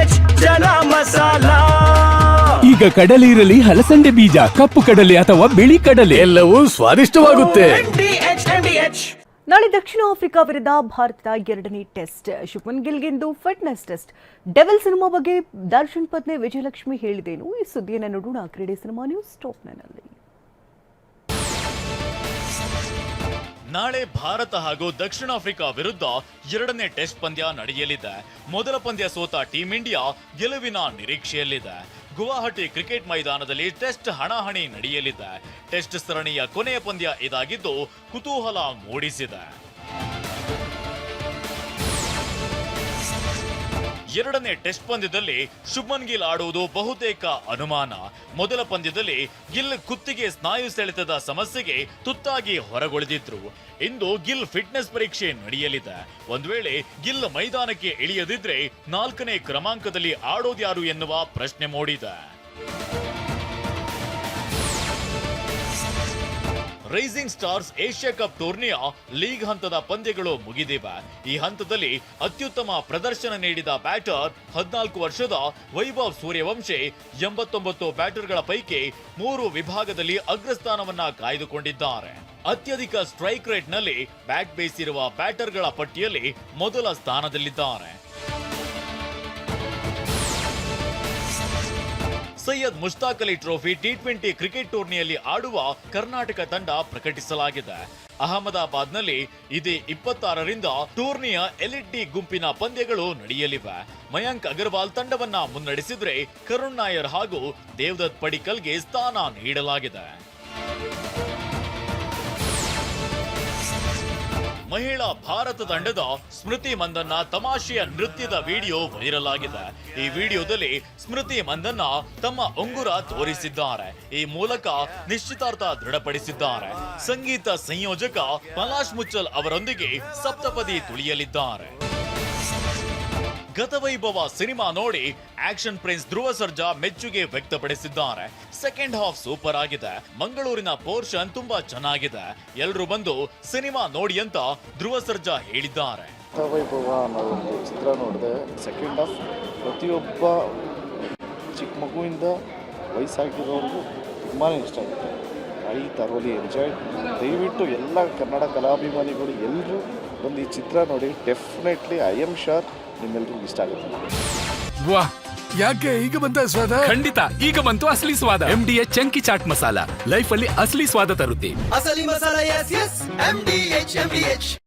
H ಚನ masala. ಈಗ ಕಡಲೆ ಇರಲಿ ಹಲಸಂಡೆ ಬೀಜ ಕಪ್ಪು ಕಡಲೆ ಅಥವಾ ಬಿಳಿ ಕಡಲೆ. ಎಲ್ಲವೂ ಸ್ವಾದಿಷ್ಟವಾಗುತ್ತೆ. M D H M D H. ನಾಳೆ ದಕ್ಷಿಣ ಆಫ್ರಿಕಾ ವಿರುದ್ಧ ಭಾರತದ ಎರಡನೇ ಟೆಸ್ಟ್. ಶುಭನ್ ಗಿಲ್ಗಿಂದು ಫಿಟ್ನೆಸ್ ಟೆಸ್ಟ್. ಡೆವಿಲ್ ಸಿನಿಮಾ ಬಗ್ಗೆ ದರ್ಶನ್ ಪತ್ನಿ ವಿಜಯಲಕ್ಷ್ಮಿ ಹೇಳಿದೇನು ಈ ಸುದ್ದಿಯನ್ನು ನೋಡೋಣ. ಕ್ರೀಡೆ ಸಿನಿಮಾ ನ್ಯೂಸ್ ಟಾಪ್ನಲ್ಲಿ ನಾಳೆ ಭಾರತ ಹಾಗೂ ದಕ್ಷಿಣ ಆಫ್ರಿಕಾ ವಿರುದ್ಧ ಎರಡನೇ ಟೆಸ್ಟ್ ಪಂದ್ಯ ನಡೆಯಲಿದೆ. ಮೊದಲ ಪಂದ್ಯ ಸೋತ ಟೀಂ ಇಂಡಿಯಾ ಗೆಲುವಿನ ನಿರೀಕ್ಷೆಯಲ್ಲಿದೆ. ಗುವಾಹಟಿ ಕ್ರಿಕೆಟ್ ಮೈದಾನದಲ್ಲಿ ಟೆಸ್ಟ್ ಹಣಾಹಣಿ ನಡೆಯಲಿದೆ. ಟೆಸ್ಟ್ ಸರಣಿಯ ಕೊನೆಯ ಪಂದ್ಯ ಇದಾಗಿದ್ದು ಕುತೂಹಲ ಮೂಡಿಸಿದೆ. ಎರಡನೇ ಟೆಸ್ಟ್ ಪಂದ್ಯದಲ್ಲಿ ಶುಭ್ಮನ್ ಗಿಲ್ ಆಡುವುದು ಬಹುತೇಕ ಅನುಮಾನ. ಮೊದಲ ಪಂದ್ಯದಲ್ಲಿ ಗಿಲ್ ಕುತ್ತಿಗೆ ಸ್ನಾಯು ಸೆಳೆತದ ಸಮಸ್ಯೆಗೆ ತುತ್ತಾಗಿ ಹೊರಗುಳಿದಿದ್ರು. ಇಂದು ಗಿಲ್ ಫಿಟ್ನೆಸ್ ಪರೀಕ್ಷೆ ನಡೆಯಲಿದೆ. ಒಂದ್ ವೇಳೆ ಗಿಲ್ ಮೈದಾನಕ್ಕೆ ಇಳಿಯದಿದ್ರೆ ನಾಲ್ಕನೇ ಕ್ರಮಾಂಕದಲ್ಲಿ ಆಡೋದ್ಯಾರು ಎನ್ನುವ ಪ್ರಶ್ನೆ ಮೂಡಿದೆ. ರೈಸಿಂಗ್ ಸ್ಟಾರ್ಸ್ ಏಷ್ಯಾ ಕಪ್ ಟೂರ್ನಿಯ ಲೀಗ್ ಹಂತದ ಪಂದ್ಯಗಳು ಮುಗಿದಿವೆ. ಈ ಹಂತದಲ್ಲಿ ಅತ್ಯುತ್ತಮ ಪ್ರದರ್ಶನ ನೀಡಿದ ಬ್ಯಾಟರ್ ಹದಿನಾಲ್ಕು ವರ್ಷದ ವೈಭವ್ ಸೂರ್ಯವಂಶಿ ಎಂಬತ್ತೊಂಬತ್ತು ಬ್ಯಾಟರ್ಗಳ ಪೈಕಿ ಮೂರು ವಿಭಾಗದಲ್ಲಿ ಅಗ್ರಸ್ಥಾನವನ್ನ ಕಾಯ್ದುಕೊಂಡಿದ್ದಾರೆ. ಅತ್ಯಧಿಕ ಸ್ಟ್ರೈಕ್ ರೇಟ್ನಲ್ಲಿ ಬ್ಯಾಟ್ ಬೇಸಿರುವ ಬ್ಯಾಟರ್ಗಳ ಪಟ್ಟಿಯಲ್ಲಿ ಮೊದಲ ಸ್ಥಾನದಲ್ಲಿದ್ದಾರೆ. Syed Mushtaq Ali trophy T twenty cricket ಟೂರ್ನಿಯಲ್ಲಿ ಆಡುವ ಕರ್ನಾಟಕ ತಂಡ ಪ್ರಕಟಿಸಲಾಗಿದೆ. ಅಹಮದಾಬಾದ್ನಲ್ಲಿ ಇದೇ ಇಪ್ಪತ್ತಾರರಿಂದ ಟೂರ್ನಿಯ ಎಲಿಟ್ ಡಿ ಗುಂಪಿನ ಪಂದ್ಯಗಳು ನಡೆಯಲಿವೆ. ಮಯಾಂಕ್ ಅಗರ್ವಾಲ್ ತಂಡವನ್ನ ಮುನ್ನಡೆಸಿದ್ರೆ ಕರುಣ್ ನಾಯರ್ ಹಾಗೂ ದೇವದತ್ ಪಡಿಕಲ್ಗೆ ಸ್ಥಾನ ನೀಡಲಾಗಿದೆ. ಮಹಿಳಾ ಭಾರತ ತಂಡದ ಸ್ಮೃತಿ ಮಂದನ್ನ ತಮಾಷೆಯ ನೃತ್ಯದ ವಿಡಿಯೋ ವೈರಲ್ ಆಗಿದೆ ಈ ವಿಡಿಯೋದಲ್ಲಿ ಸ್ಮೃತಿ ಮಂದನ್ನ ತಮ್ಮ ಉಂಗುರ ತೋರಿಸಿದ್ದಾರೆ. ಈ ಮೂಲಕ ನಿಶ್ಚಿತಾರ್ಥ ದೃಢಪಡಿಸಿದ್ದಾರೆ. ಸಂಗೀತ ಸಂಯೋಜಕ ಪಲಾಶ್ ಮುಚ್ಚಲ್ ಅವರೊಂದಿಗೆ ಸಪ್ತಪದಿ ತುಳಿಯಲಿದ್ದಾರೆ. ಗತವೈಭವ ಸಿನಿಮಾ ನೋಡಿ ಆಕ್ಷನ್ ಪ್ರಿನ್ಸ್ ಧ್ರುವ ಸರ್ಜಾ ಮೆಚ್ಚುಗೆ ವ್ಯಕ್ತಪಡಿಸಿದ್ದಾರೆ. ಸೆಕೆಂಡ್ ಹಾಫ್ ಸೂಪರ್ ಆಗಿದೆ. ಮಂಗಳೂರಿನ ಪೋರ್ಷನ್ ತುಂಬಾ ಚೆನ್ನಾಗಿದೆ. ಎಲ್ರು ಬಂದು ಸಿನಿಮಾ ನೋಡಿ ಅಂತ ಧ್ರುವ ಸರ್ಜಾ ಹೇಳಿದ್ದಾರೆ. ಗತವೈಭವ ಅನ್ನೋ ಚಿತ್ರ ನೋಡಿದೆ, ಸೆಕೆಂಡ್ ಹಾಫ್ ಪ್ರತಿಯೊಬ್ಬ ಚಿಕ್ಕ ಮಗುವಿಂದ ವಯಸ್ಸಾಗಿರೋರ್ಗೂ ತುಂಬಾ ಇಷ್ಟ ಆಗುತ್ತೆ. ಐ ತರೋಲಿ ಎಂಜಾಯ್ ದಯವಿಟ್ಟು ಎಲ್ಲ ಕನ್ನಡ ಕಲಾಭಿಮಾನಿಗಳು ಎಲ್ಲರೂ ಒಂದು ಈ ಚಿತ್ರ ನೋಡಿ. ಡೆಫಿನೆಟ್ಲಿ ಐ ಎಂ ಶೋರ್ ನಿಮ್ಮೆಲ್ರಿಗೂ ಇಷ್ಟ ಆಗುತ್ತೆ. ವಾ ಯಾಕೆ ಈಗ ಬಂತ ಸ್ವಾದ? ಖಂಡಿತ ಈಗ ಬಂತು ಅಸಲಿ ಸ್ವಾದ. M D H chunky chaat masala. Life ಅಲ್ಲಿ ಅಸಲಿ ಸ್ವಾದ ತರುತ್ತೆ. ಅಸಲಿ ಮಸಾಲ ಎಸ್ S M D H M D H